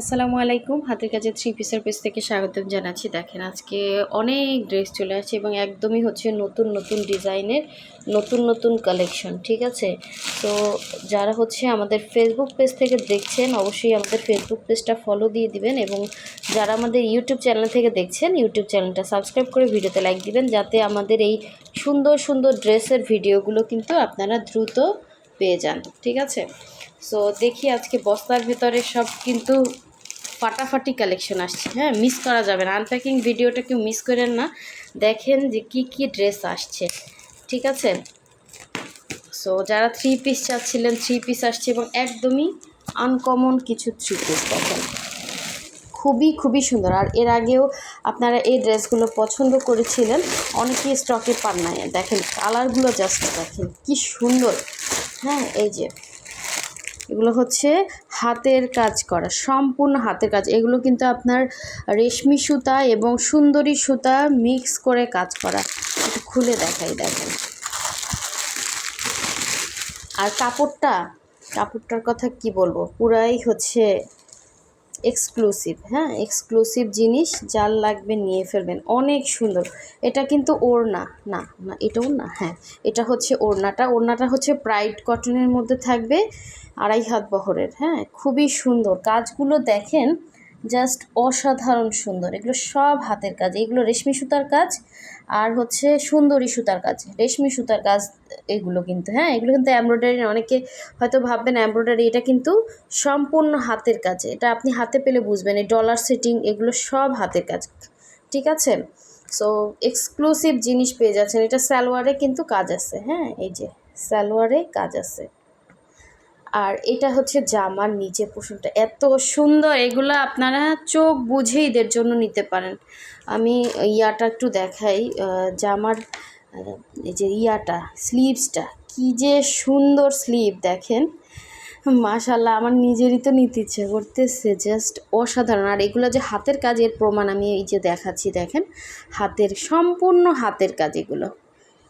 আসসালামু আলাইকুম। হাতের কাছে থ্রি পিসের পেজ থেকে স্বাগতম জানাচ্ছি। দেখেন, আজকে অনেক ড্রেস চলে আসছে এবং একদমই হচ্ছে নতুন নতুন ডিজাইনের, নতুন নতুন কালেকশন ঠিক আছে? তো যারা হচ্ছে আমাদের ফেসবুক পেজ থেকে দেখছেন, অবশ্যই আমাদের ফেসবুক পেজটা ফলো দিয়ে দিবেন এবং যারা আমাদের ইউটিউব চ্যানেল থেকে দেখছেন ইউটিউব চ্যানেলটা সাবস্ক্রাইব করে ভিডিওতে লাইক দিবেন, যাতে আমাদের এই সুন্দর সুন্দর ড্রেসের ভিডিওগুলো কিন্তু আপনারা দ্রুত পেয়ে যান, ঠিক আছে? সো দেখি আজকে বস্তার ভেতরে সব কিন্তু ফাটাফাটি কালেকশন আসছে। হ্যাঁ মিস করা যাবে না। আনপ্যাকিং ভিডিওটা কেউ মিস করেন না। দেখেন যে কি কি ড্রেস আসছে। ঠিক আছে? সো যারা থ্রি পিস চাচ্ছিলেন থ্রি পিস আসছে এবং একদমই আনকমন কিছু থ্রি পিস দেখেন। খুবই খুবই সুন্দর। আর এর আগেও আপনারা এই ড্রেসগুলো পছন্দ করেছিলেন, অনেকেই স্টকে পান নাই। দেখেন কালারগুলো জাস্ট দেখেন, কি সুন্দর। হ্যাঁ এই যে। এগুলো হচ্ছে হাতের কাজ করা, সম্পূর্ণ হাতের কাজ। এগুলো কিন্তু আপনার রেশমি সুতা এবং সুন্দরী সুতা মিক্স করে কাজ করা। একটু খুলে দেখাই, দেখেন। আর কাপড়টা, কাপড়টার কথা কি বলব? পুরাই হচ্ছে এক্সক্লুসিভ হ্যাঁ? এক্সক্লুসিভ জিনিস যার লাগবে নিয়ে ফেলবেন। অনেক সুন্দর। এটা কিন্তু ওড়না। না না এটাও না হ্যাঁ এটা হচ্ছে ওড়নাটা। ওড়নাটা হচ্ছে প্রাইড কটনের মধ্যে থাকবে, আড়াই হাত বহরের হ্যাঁ? খুবই সুন্দর। কাজগুলো দেখেন জাস্ট অসাধারণ সুন্দর। এগুলো সব হাতের কাজ। এগুলো রেশমি সুতার কাজ আর হচ্ছে সুন্দরী সুতার কাজ। রেশমি সুতার কাজ এগুলো কিন্তু হ্যাঁ? এগুলো কিন্তু এমব্রয়ডারি অনেকে হয়তো ভাববেন এমব্রয়ডারি এটা কিন্তু সম্পূর্ণ হাতের কাজ। এটা আপনি হাতে পেলে বুঝবেন। এই ডলার সেটিং এগুলো সব হাতের কাজ। ঠিক আছে? সো এক্সক্লুসিভ জিনিস পেয়ে যাচ্ছেন। এটা সালোয়ারে কিন্তু কাজ আছে হ্যাঁ? এই যে, সালোয়ারে কাজ আছে। আর এটা হচ্ছে জামার নিচে পোষণটা এত সুন্দর, এগুলো আপনারা চোখ বুঝে ঈদের জন্য নিতে পারেন। আমি ইয়াটা একটু দেখাই জামার, এই যে ইয়াটা স্লিভসটা কি যে সুন্দর স্লিভ দেখেন। মাশাল্লাহ আমার নিজেরই তো নিতে ইচ্ছে করতেছে জাস্ট অসাধারণ। আর এগুলো যে হাতের কাজের প্রমাণ আমি এই যে দেখাচ্ছি, দেখেন, হাতের, সম্পূর্ণ হাতের কাজ এগুলো।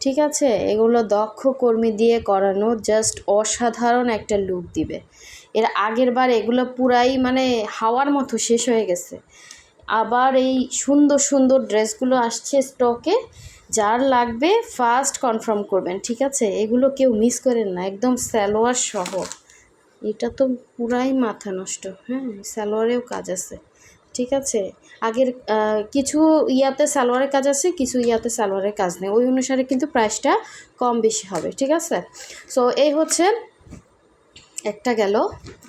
ঠিক আছে? এগুলো দক্ষ কর্মী দিয়ে করানো জাস্ট অসাধারণ একটা লুক দিবে। এর আগের বার এগুলো পুরাই মানে হাওয়ার মতো শেষ হয়ে গেছে। আবার এই সুন্দর সুন্দর ড্রেসগুলো আসছে স্টকে যার লাগবে ফার্স্ট কনফার্ম করবেন, ঠিক আছে? এগুলো কেউ মিস করেন না, একদম স্যালোয়ার সহ। এটা তো পুরাই মাথা নষ্ট হ্যাঁ? স্যালোয়ারেও কাজ আছে, ঠিক আছে? আগের কিছু ইয়াতে সালোয়ারের কাজ আছে, কিছু ইয়াতে সালোয়ারের কাজ নেই। ওই অনুসারে কিন্তু প্রাইসটা কম বেশি হবে, ঠিক আছে? সো এই হচ্ছে, একটা গেল,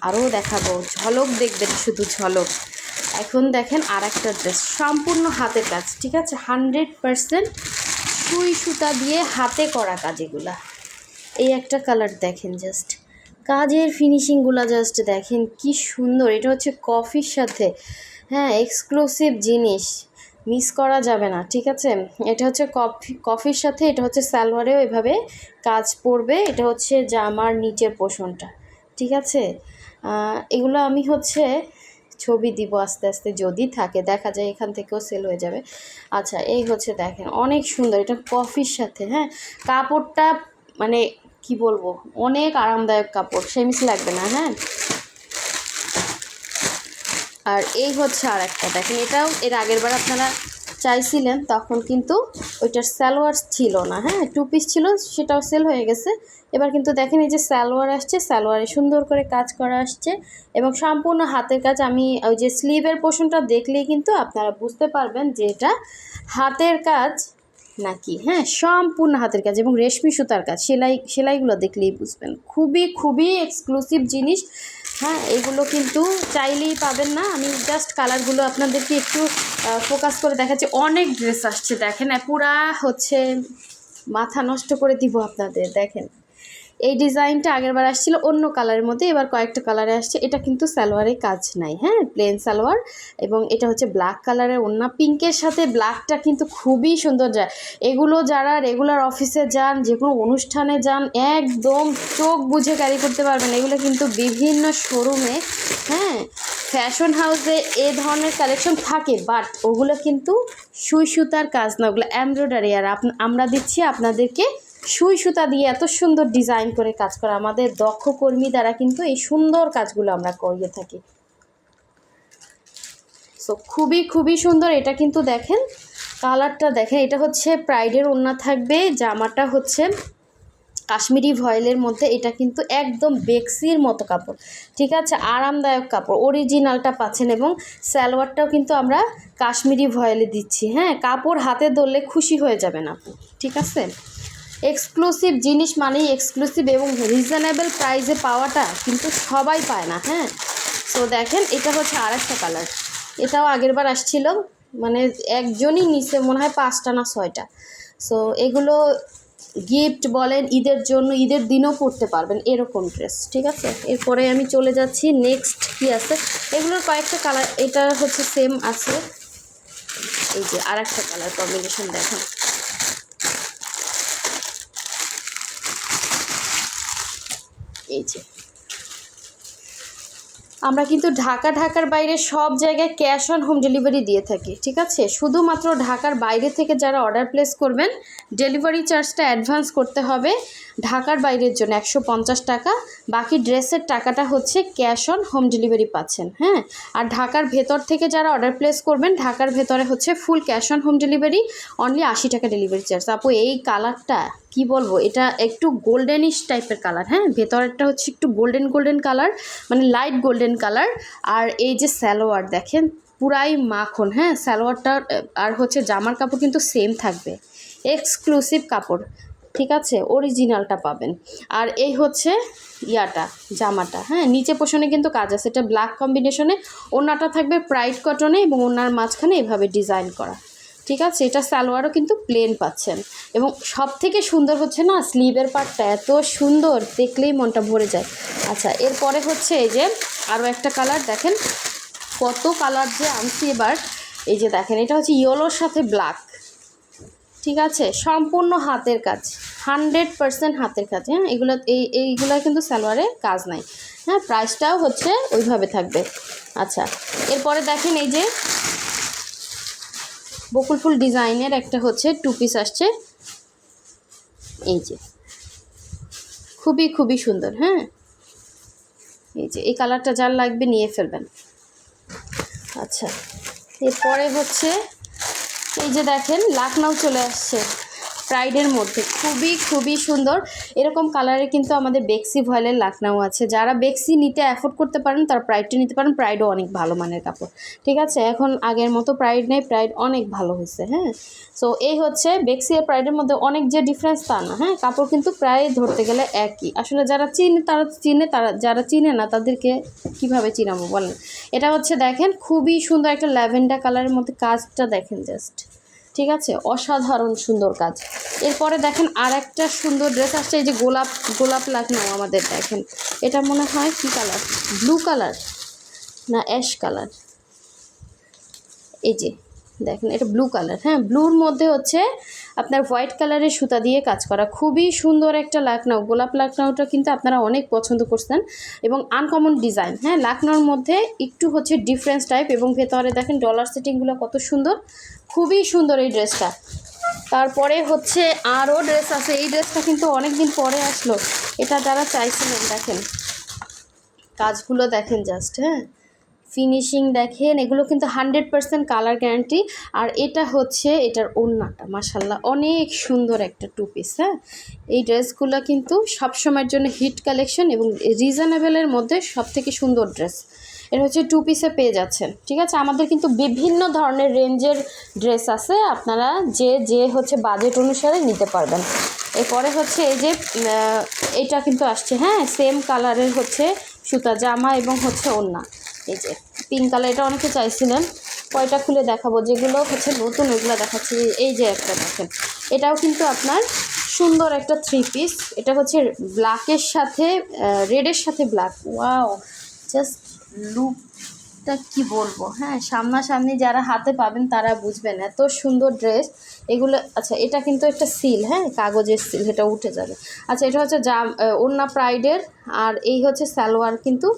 আরও দেখাবো। ঝলক দেখবেন শুধু ঝলক। এখন দেখেন আর একটা ড্রেস সম্পূর্ণ হাতের কাজ, ঠিক আছে? হান্ড্রেড পারসেন্ট সুই সুতা দিয়ে হাতে করা কাজ এগুলা। এই একটা কালার দেখেন জাস্ট কাজের ফিনিশিংগুলো জাস্ট দেখেন, কি সুন্দর। এটা হচ্ছে কফির সাথে হ্যাঁ এক্সক্লুসিভ জিনিস। মিস করা যাবে না, ঠিক আছে? এটা হচ্ছে কফি কফির সাথে, এটা হচ্ছে সালোয়ারেও এভাবে কাজ পড়বে এটা হচ্ছে জামার নিচের পোষণটা, ঠিক আছে? এগুলো আমি হচ্ছে ছবি দিব আস্তে আস্তে, যদি থাকে, দেখা যায় এখান থেকেও সেল হয়ে যাবে। আচ্ছা এই হচ্ছে দেখেন, অনেক সুন্দর, এটা কফির সাথে হ্যাঁ? কাপড়টা মানে কি বলব, অনেক আরামদায়ক কাপড়, সেমিস লাগবে না হ্যাঁ? আর এই হচ্ছে আর একটা দেখেন এটাও এর আগের বার আপনারা চাইছিলেন, তখন কিন্তু ওইটার স্যালোয়ার ছিল না হ্যাঁ? টু পিস ছিল, সেটাও সেল হয়ে গেছে। এবার কিন্তু দেখেন এই যে স্যালোয়ার আসছে স্যালোয়ারে সুন্দর করে কাজ করা আসছে এবং সম্পূর্ণ হাতের কাজ। আমি ওই যে স্লিভের পোষণটা দেখলেই কিন্তু আপনারা বুঝতে পারবেন যে এটা হাতের কাজ নাকি হ্যাঁ? সম্পূর্ণ হাতের কাজ এবং রেশমি সুতার কাজ। সেলাই, সেলাইগুলো দেখলেই বুঝবেন। খুবই খুবই এক্সক্লুসিভ জিনিস। হ্যাঁ এগুলো কিন্তু চাইলেই পাবেন না। আমি জাস্ট কালারগুলো আপনাদেরকে একটু ফোকাস করে দেখাচ্ছি। অনেক ড্রেস আসছে, দেখেন। পুরা হচ্ছে মাথা নষ্ট করে দিব আপনাদের, দেখেন। এই ডিজাইনটা আগেরবার আসছিল, অন্য কালারের মধ্যে, এবার কয়েকটা কালারে আসছে। এটা কিন্তু সালোয়ারে কাজ নাই হ্যাঁ? প্লেন সালোয়ার এবং এটা হচ্ছে ব্ল্যাক কালারের অন্য পিঙ্কের সাথে ব্ল্যাকটা কিন্তু খুবই সুন্দর যায়। এগুলো যারা রেগুলার অফিসে যান, যে কোনো অনুষ্ঠানে যান, একদম চোখ বুঝে ক্যারি করতে পারবেন। এগুলো কিন্তু বিভিন্ন শোরুমে হ্যাঁ? ফ্যাশন হাউসে এ ধরনের কালেকশন থাকে বাট ওগুলো কিন্তু সুই সুতার কাজ না। ওগুলো এমব্রয়ডারি আর আমরা দিচ্ছি আপনাদেরকে সুই সুতা দিয়ে এত সুন্দর ডিজাইন করে কাজ করা। আমাদের দক্ষ কর্মী দ্বারা কিন্তু এই সুন্দর কাজগুলো আমরা করিয়ে থাকি। সো খুবই খুবই সুন্দর। এটা কিন্তু দেখেন, কালারটা দেখেন, এটা হচ্ছে প্রাইডের ওড়না থাকবে, জামাটা হচ্ছে কাশ্মীরি ভয়েলের মধ্যে। এটা কিন্তু একদম বেক্সির মতো কাপড়, ঠিক আছে? আরামদায়ক কাপড় অরিজিনালটা পাচ্ছেন এবং সালোয়ারটাও কিন্তু আমরা কাশ্মীরি ভয়েলে দিচ্ছি। হ্যাঁ কাপড় হাতে ধরলে খুশি হয়ে যাবেন আপনি, ঠিক আছে? এক্সক্লুসিভ জিনিস মানেই এক্সক্লুসিভ এবং রিজনেবল প্রাইসে পাওয়াটা কিন্তু সবাই পায় না হ্যাঁ? সো দেখেন, এটা হচ্ছে আর একটা কালার এটাও আগেরবার আসছিল মানে একজনই নিচে মনে হয় পাঁচটা না ছয়টা। সো এগুলো গিফট বলেন, ঈদের জন্য, ঈদের দিনও পরতে পারবেন এরকম ড্রেস ঠিক আছে? এরপরে আমি চলে যাচ্ছি নেক্সট কি আছে? এগুলোর কয়েকটা কালার এটা হচ্ছে সেম আছে। এই যে আর একটা কালার কম্বিনেশন দেখেন। এই যে। আমরা কিন্তু ঢাকা, ঢাকার বাইরে সব জায়গায় ক্যাশ অন হোম ডেলিভারি দিয়ে থাকি, ঠিক আছে? শুধুমাত্র ঢাকার বাইরে থেকে যারা অর্ডার প্লেস করবেন, ডেলিভারি চার্জটা অ্যাডভান্স করতে হবে। ঢাকার বাইরের জন্য একশো পঞ্চাশ টাকা, বাকি ড্রেসের টাকাটা হচ্ছে ক্যাশ অন হোম ডেলিভারি পাচ্ছেন হ্যাঁ? আর ঢাকার ভেতর থেকে যারা অর্ডার প্লেস করবেন, ঢাকার ভেতরে হচ্ছে full cash on home delivery, only আশি টাকা ডেলিভারি চার্জ। আপু, এই কালারটা কি বলব? এটা একটু গোল্ডেনিশ টাইপের কালার হ্যাঁ? ভেতরেরটা হচ্ছে একটু গোল্ডেন গোল্ডেন কালার মানে লাইট গোল্ডেন কালার। আর এই যে স্যালোয়ার দেখেন, পুরাই মাখন হ্যাঁ? স্যালোয়ারটা আর হচ্ছে জামার কাপড় কিন্তু সেম থাকবে। এক্সক্লুসিভ কাপড়। ঠিক আছে? অরিজিনালটা পাবেন। আর এই হচ্ছে ইয়াটা, জামাটা। হ্যাঁ নিচে পোষণে কিন্তু কাজ আছে। এটা ব্ল্যাক কম্বিনেশনে ওনাটা থাকবে প্রাইড কটনে এবং ওনার মাঝখানে এভাবে ডিজাইন করা। ঠিক আছে? এটা সালোয়ারও কিন্তু প্লেন পাচ্ছেন। এবং সব থেকে সুন্দর হচ্ছে না স্লিভের পার্টটা এত সুন্দর, দেখলেই মনটা ভরে যায়। আচ্ছা এরপরে হচ্ছে এই যে আরও একটা কালার দেখেন কত কালার যে আনছি এবার। এই যে দেখেন, এটা হচ্ছে ইয়েলোর সাথে ব্ল্যাক ঠিক আছে? সম্পূর্ণ হাতের কাজ। হান্ড্রেড পারসেন্ট হাতের কাজ হ্যাঁ? এগুলো, এই, এইগুলো কিন্তু সালোয়ারে কাজ নাই। হ্যাঁ প্রাইসটাও হচ্ছে ওইভাবে থাকবে। আচ্ছা এরপরে দেখেন এই যে বকুল ফুল ডিজাইনের একটা হচ্ছে টু পিস আসছে। এই যে, খুবই খুবই সুন্দর হ্যাঁ? এই যে, এই কালারটা যার লাগবে নিয়ে ফেলবেন। আচ্ছা এরপরে হচ্ছে এই যে দেখেন লাখনাও চলে আসছে। প্রাইডের মধ্যে। খুবই খুবই সুন্দর। এরকম কালারে কিন্তু আমাদের বেক্সি ভয়েলের লাকনাও আছে। যারা বেক্সি নিতে অ্যাফোর্ড করতে পারেন, তারা প্রাইডটা নিতে পারেন। প্রাইডও অনেক ভালো মানের কাপড়। ঠিক আছে? এখন আগের মতো প্রাইড নেই। প্রাইড অনেক ভালো হয়েছে হ্যাঁ? সো এই হচ্ছে বেক্সি আর প্রাইডের মধ্যে অনেক যে ডিফারেন্স তা না হ্যাঁ? কাপড় কিন্তু প্রায় ধরতে গেলে একই। আসলে যারা চিনে, তারা চিনে, তারা, যারা চিনে না, তাদেরকে কীভাবে চিনাবো বলেন? এটা হচ্ছে দেখেন, খুবই সুন্দর একটা ল্যাভেন্ডার কালারের মধ্যে কাজটা দেখেন জাস্ট ঠিক আছে? অসাধারণ সুন্দর কাজ। এরপরে দেখেন আর একটা সুন্দর ড্রেস আসছে, এই যে গোলাপ গোলাপ লাগানো আমাদের দেখেন। এটা মনে হয় কী কালার? ব্লু কালার না অ্যাশ কালার? এই যে দেখেন, এটা ব্লু কালার হ্যাঁ? ব্লুর মধ্যে হচ্ছে আপনার হোয়াইট কালারের সুতা দিয়ে কাজ করা। খুবই সুন্দর একটা লাকনাও। গোলাপ লাকনাওটা কিন্তু আপনারা অনেক পছন্দ করছেন। এবং আনকমন ডিজাইন হ্যাঁ? লাকনাওর মধ্যে একটু হচ্ছে ডিফারেন্স টাইপ এবং ভেতরে দেখেন ডলার সেটিংগুলো কত সুন্দর। খুবই সুন্দর এই ড্রেসটা তারপরে হচ্ছে আরও ড্রেস আছে। এই ড্রেসটা কিন্তু অনেক দিন পরে আসলো। এটা যারা চাইছিলেন, দেখেন। কাজগুলো দেখেন জাস্ট হ্যাঁ? ফিনিশিং দেখেন, এগুলো কিন্তু হান্ড্রেড পার্সেন্ট কালার গ্যারান্টি আর এটা হচ্ছে, এটার ওড়নাটা মাসাল্লাহ অনেক সুন্দর একটা টু পিস হ্যাঁ? এই ড্রেসগুলো কিন্তু সবসময়ের জন্য হিট কালেকশন এবং রিজনেবলের মধ্যে সব থেকে সুন্দর ড্রেস। এটা হচ্ছে টু পিসে পেয়ে যাচ্ছেন, ঠিক আছে? আমাদের কিন্তু বিভিন্ন ধরনের রেঞ্জের ড্রেস আছে, আপনারা যে যে হচ্ছে বাজেট অনুসারে নিতে পারবেন। এরপরে হচ্ছে এই যে এটা কিন্তু আসছে হ্যাঁ? সেম কালারের হচ্ছে সুতা, জামা এবং হচ্ছে ওড়না। এই যে পিঙ্ক কালার এটা অনেকে চাইছিলেন। কয়টা খুলে দেখাবো? যেগুলো হচ্ছে নতুন ওইগুলো দেখাচ্ছি। এই যে একটা দেখেন। এটাও কিন্তু আপনার সুন্দর একটা থ্রি পিস এটা হচ্ছে ব্ল্যাকের সাথে রেডের সাথে ব্ল্যাক ওয়াও জাস্ট লুকটা কি বলব? হ্যাঁ সামনাসামনি যারা হাতে পাবেন তারা বুঝবেন। এত সুন্দর ড্রেস এগুলো আচ্ছা এটা কিন্তু একটা সিল হ্যাঁ কাগজের সিল এটা উঠে যাবে। আচ্ছা এটা হচ্ছে জাম ওড়না প্রাইডের আর এই হচ্ছে সালোয়ার কিন্তু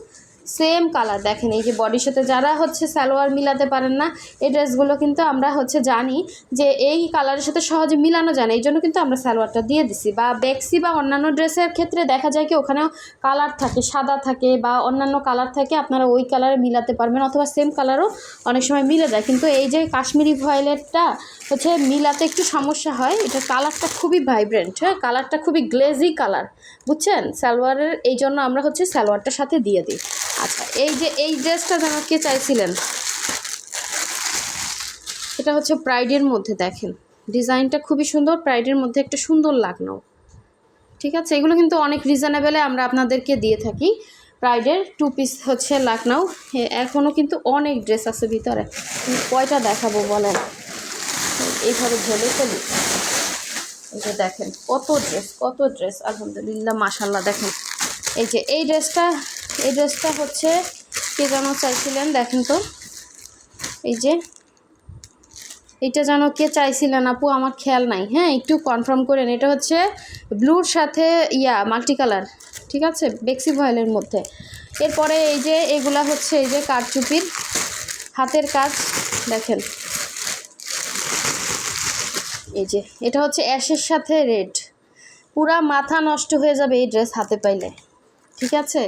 সেম কালার দেখেন, এই যে বডির সাথে যারা হচ্ছে সালোয়ার মিলাতে পারেন না, এই ড্রেসগুলো কিন্তু আমরা হচ্ছে জানি যে এই কালারের সাথে সহজে মিলানো যায় না, এই জন্য কিন্তু আমরা সালোয়ারটা দিয়ে দিছি। বা বেক্সি বা অন্যান্য ড্রেসের ক্ষেত্রে দেখা যায় কি, ওখানেও কালার থাকে, সাদা থাকে বা অন্যান্য কালার থাকে, আপনারা ওই কালারে মিলাতে পারবেন, অথবা সেম কালারও অনেক সময় মিলে যায়। কিন্তু এই যে কাশ্মীরি ভয়েলেটটা হচ্ছে মিলাতে একটু সমস্যা হয়, এটা কালারটা খুবই ভাইব্রেন্ট হ্যাঁ কালারটা খুবই গ্লেজি কালার বুঝছেন? সালোয়ারের, এই জন্য আমরা হচ্ছে সালোয়ারটার সাথে দিয়ে দিই। আচ্ছা এই যে, এই ড্রেসটা যেন কে চাইছিলেন? এটা হচ্ছে প্রাইডের মধ্যে, দেখেন। ডিজাইনটা খুবই সুন্দর, প্রাইডের মধ্যে একটা সুন্দর লাগনো ঠিক আছে? এগুলো কিন্তু অনেক রিজনেবেলে আমরা আপনাদেরকে দিয়ে থাকি। প্রাইডের টু পিস হচ্ছে লাকনাও। এখনও কিন্তু অনেক ড্রেস আছে ভিতরে। কয়টা দেখাবো বলেন? এইভাবে ঝেলে ফেলি। এই যে দেখেন, কত ড্রেস কত ড্রেস আলহামদুলিল্লাহ মাশাল্লাহ দেখেন। এই যে, এই ড্রেসটা এই ড্রেসটা হচ্ছে কে যেন চাইছিলেন, দেখেন তো। এই যে এটা যেন কে চাইছিলেন আপু, আমার খেয়াল নাই। হ্যাঁ একটু কনফার্ম করেন এটা হচ্ছে ব্লুর সাথে ইয়া মাল্টি কালার ঠিক আছে? বেক্সি ভয়েলের মধ্যে। এরপরে এই যে, এগুলা হচ্ছে এই যে কারচুপির হাতের কাজ, দেখেন। এই যে, এটা হচ্ছে অ্যাশের সাথে রেড। পুরা মাথা নষ্ট হয়ে যাবে এই ড্রেস হাতে পাইলে, ঠিক আছে?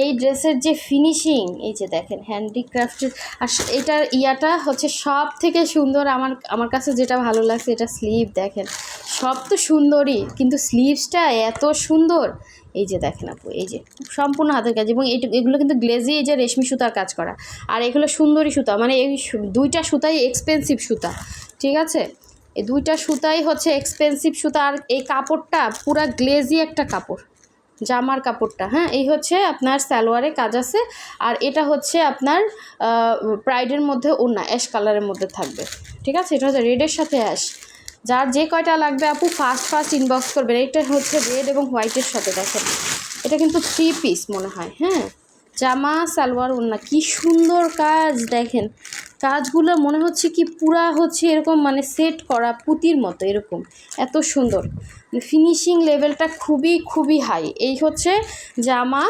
এই ড্রেসের যে ফিনিশিং এই যে দেখেন হ্যান্ডিক্রাফটের আর এটার ইয়াটা হচ্ছে সব থেকে সুন্দর আমার আমার কাছে যেটা ভালো লাগছে, এটা স্লিভ দেখেন। সব তো সুন্দরই, কিন্তু স্লিভসটা এত সুন্দর। এই যে দেখেন আপু, এই যে সম্পূর্ণ হাতের কাজ এবং এগুলো কিন্তু গ্লেজি এই যে রেশমি সুতার কাজ করা। আর এগুলো সুন্দরী সুতা মানে এই দুইটা সুতাই এক্সপেন্সিভ সুতা, ঠিক আছে? এই দুইটা সুতাই হচ্ছে এক্সপেন্সিভ সুতা, আর এই কাপড়টা পুরা গ্লেজি একটা কাপড়। জামার কাপড়টা হ্যাঁ? এই হচ্ছে আপনার সালোয়ারে কাজ আছে। আর এটা হচ্ছে আপনার প্রাইডের মধ্যে ওনা অ্যাশ কালারের মধ্যে থাকবে। ঠিক আছে? এটা হচ্ছে রেডের সাথে অ্যাশ। যার যে কয়টা লাগবে আপু ফার্স্ট ফার্স্ট ইনবক্স করবেন। এটা হচ্ছে রেড এবং হোয়াইটের সাথে দেখেন। এটা কিন্তু থ্রি পিস মনে হয় হ্যাঁ? জামা, সালোয়ার ওন্না কি সুন্দর কাজ দেখেন। কাজগুলো মনে হচ্ছে কি পুরা হচ্ছে এরকম মানে সেট করা পুঁতির মতো এরকম। এত সুন্দর। ফিনিশিং লেভেলটা খুবই খুবই হাই এই হচ্ছে জামা।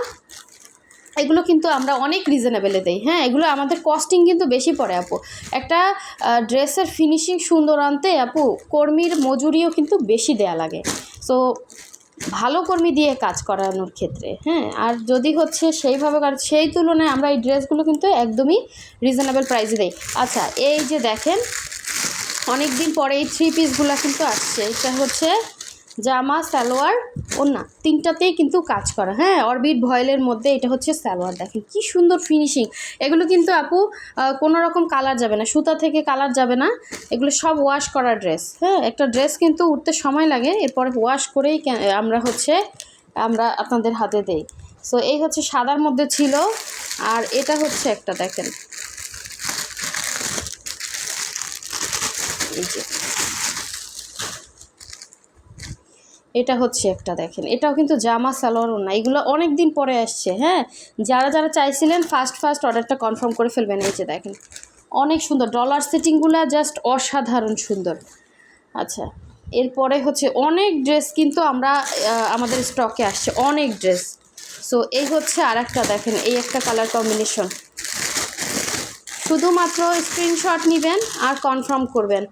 এগুলো কিন্তু আমরা অনেক রিজনেবেলে দেই। হ্যাঁ এগুলো আমাদের কস্টিং কিন্তু বেশি পড়ে, আপু। একটা ড্রেসের ফিনিশিং সুন্দর আনতে, আপু, কর্মীর মজুরিও কিন্তু বেশি দেয়া লাগে। সো ভালো কর্মী দিয়ে কাজ করানোর ক্ষেত্রে হ্যাঁ? আর যদি হচ্ছে সেইভাবে কাজ সেই তুলনায় আমরা এই ড্রেসগুলো কিন্তু একদমই রিজনেবল প্রাইসে দেই। আচ্ছা এই যে দেখেন অনেক দিন পরে এই থ্রি পিসগুলো কিন্তু আসছে। এটা হচ্ছে জামা, সালোয়ার, ওন্না, তিনটাতেই কিন্তু কাজ করা। হ্যাঁ অরবিট ভয়েলের মধ্যে এটা হচ্ছে সালোয়ার, দেখেন কি সুন্দর ফিনিশিং এগুলো কিন্তু আপু কোনো রকম কালার যাবে না, সুতা থেকে কালার যাবে না। এগুলো সব ওয়াশ করা ড্রেস হ্যাঁ একটা ড্রেস কিন্তু উঠতে সময় লাগে, এরপরে ওয়াশ করেই আমরা হচ্ছে, আমরা আপনাদের হাতে দেই। সো এই হচ্ছে সাদার মধ্যে ছিল, আর এটা হচ্ছে একটা, দেখেন। এই যে। এটা হচ্ছে একটা দেখেন। এটাও কিন্তু জামা সালোয়ারও না এগুলো অনেক দিন পরে আসছে হ্যাঁ? যারা যারা চাইছিলেন ফার্স্ট ফার্স্ট অর্ডারটা কনফার্ম করে ফেলবেন এই যে দেখেন। অনেক সুন্দর। ডলার সেটিংগুলো জাস্ট অসাধারণ সুন্দর। আচ্ছা এরপরে হচ্ছে অনেক ড্রেস কিন্তু আমরা আমাদের স্টকে আসছে। অনেক ড্রেস সো এই হচ্ছে আর একটা দেখেন, এই একটা কালার কম্বিনেশন শুধুমাত্র স্ক্রিনশট নেবেন আর কনফার্ম করবেন।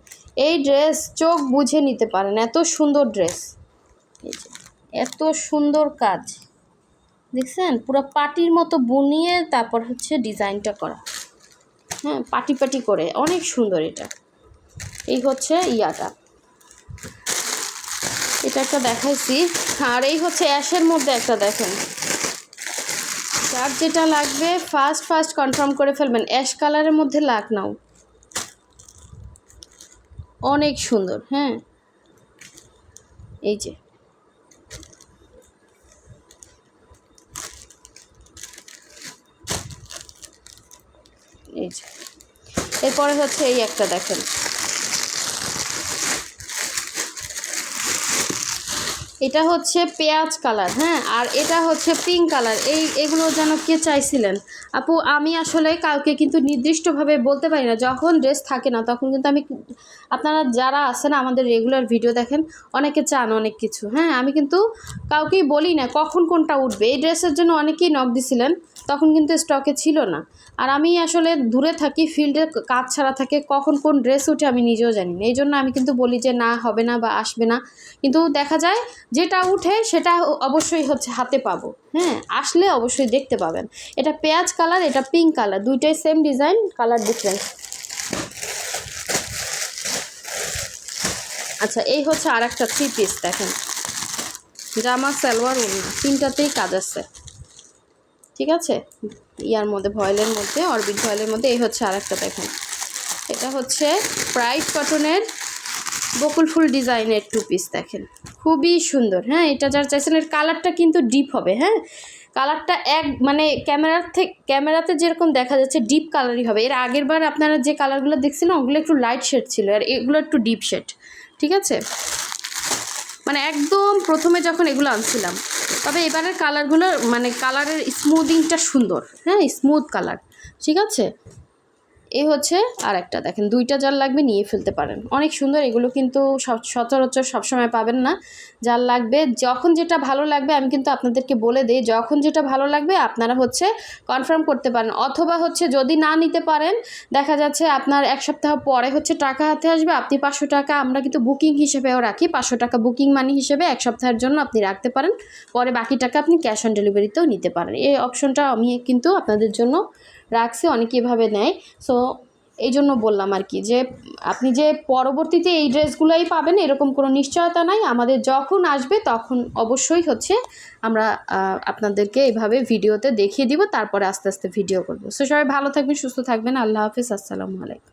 এই ড্রেস চোখ বুঝে নিতে পারেন। এত সুন্দর ড্রেস এই যে এত সুন্দর কাজ। দেখছেন? পুরো পাটির মতো বুনিয়ে তারপর হচ্ছে ডিজাইনটা করা। হ্যাঁ পাটি পাটি করে। অনেক সুন্দর এটা। এই হচ্ছে ইয়াটা। এটা একটা দেখাইছি। আর এই হচ্ছে অ্যাশের মধ্যে একটা দেখেন। যার যেটা লাগবে ফার্স্ট ফার্স্ট কনফার্ম করে ফেলবেন। অ্যাশ কালারের মধ্যে লাগ নাও। অনেক সুন্দর। হ্যাঁ। এই যে এই যে এরপরে হচ্ছে এই একটা দেখেন। এটা হচ্ছে পেঁয়াজ কালার হ্যাঁ? আর এটা হচ্ছে পিঙ্ক কালার। এই, এগুলো যেন কে চাইছিলেন? আপু, আমি আসলে কাউকে কিন্তু নির্দিষ্টভাবে বলতে পারি না। যখন ড্রেস থাকে না, তখন কিন্তু আমি আপনারা যারা আছেন আমাদের রেগুলার ভিডিও দেখেন, অনেকে চান অনেক কিছু হ্যাঁ? আমি কিন্তু কাউকেই বলি না কখন কোনটা উঠবে। এই ড্রেসের জন্য অনেকেই নক দিছিলেন। তখন কিন্তু স্টকে ছিল না। আর আমি আসলে দূরে থাকি ফিল্ডে কাজ ছাড়া থাকে, কখন কোন ড্রেস উঠে আমি নিজেও জানি না। এই জন্য আমি কিন্তু বলি যে না, হবে না বা আসবে না। কিন্তু দেখা যায় যেটা উঠে সেটা অবশ্যই হচ্ছে হাতে পাবো। হ্যাঁ আসলে অবশ্যই দেখতে পাবেন। এটা পেঁয়াজ কালার এটা পিঙ্ক কালার দুইটাই সেম ডিজাইন কালার ডিফারেন্স আচ্ছা এই হচ্ছে আর একটা থ্রি পিস দেখেন। জামা, সালোয়ার, ওড়না, তিনটাতেই কাজ আছে। ঠিক আছে? ইয়ার মধ্যে, ভয়েলের মধ্যে, অরবিট ভয়েলের মধ্যে, এই হচ্ছে আর একটা দেখেন। এটা হচ্ছে প্রাইড কটনের বকুল ফুল ডিজাইনের টু পিস দেখেন। খুবই সুন্দর হ্যাঁ? এটা যারা চাইছেন, এর কালারটা কিন্তু ডিপ হবে হ্যাঁ? কালারটা এক মানে ক্যামেরার থেকে ক্যামেরাতে যেরকম দেখা যাচ্ছে ডিপ কালারই হবে। এর আগের বার আপনারা যে কালারগুলো দেখছিলেন ওগুলো একটু লাইট শেড ছিল, আর এগুলো একটু ডিপ শেড ঠিক আছে? মানে একদম প্রথমে যখন এগুলো আনছিলাম তবে এবারের কালারগুলো মানে কালারের স্মুদিংটা সুন্দর। হ্যাঁ স্মুথ কালার ঠিক আছে? এই হচ্ছে আর একটা দেখেন দুইটা জাল লাগবে নিয়ে ফেলতে পারেন। অনেক সুন্দর, এগুলো কিন্তু সব সচরাচর সবসময় পাবেন না। জাল লাগবে, যখন যেটা ভালো লাগবে, আমি কিন্তু আপনাদেরকে বলে দিই, যখন যেটা ভালো লাগবে, আপনারা হচ্ছে কনফার্ম করতে পারেন। অথবা হচ্ছে যদি না নিতে পারেন, দেখা যাচ্ছে আপনার এক সপ্তাহ পরে হচ্ছে টাকা হাতে আসবে, আপনি পাঁচশো টাকা, আমরা কিন্তু বুকিং হিসেবেও রাখি, পাঁচশো টাকা বুকিং মানি হিসেবে এক সপ্তাহের জন্য আপনি রাখতে পারেন। পরে বাকি টাকা আপনি ক্যাশ অন ডেলিভারিতেও নিতে পারেন। এই অপশনটা আমি কিন্তু আপনাদের জন্য রাখছি, অনেকে এভাবে নেয়। সো এই জন্য বললাম আর কি যে, আপনি যে পরবর্তীতে এই ড্রেসগুলোই পাবেন, এরকম কোনো নিশ্চয়তা নাই। আমাদের যখন আসবে, তখন অবশ্যই হচ্ছে আমরা আপনাদেরকে এভাবে ভিডিওতে দেখিয়ে দিব, তারপরে আস্তে আস্তে ভিডিও করব। সো সবাই ভালো থাকবেন, সুস্থ থাকবেন। আল্লাহ হাফিজ, আসসালামু আলাইকুম।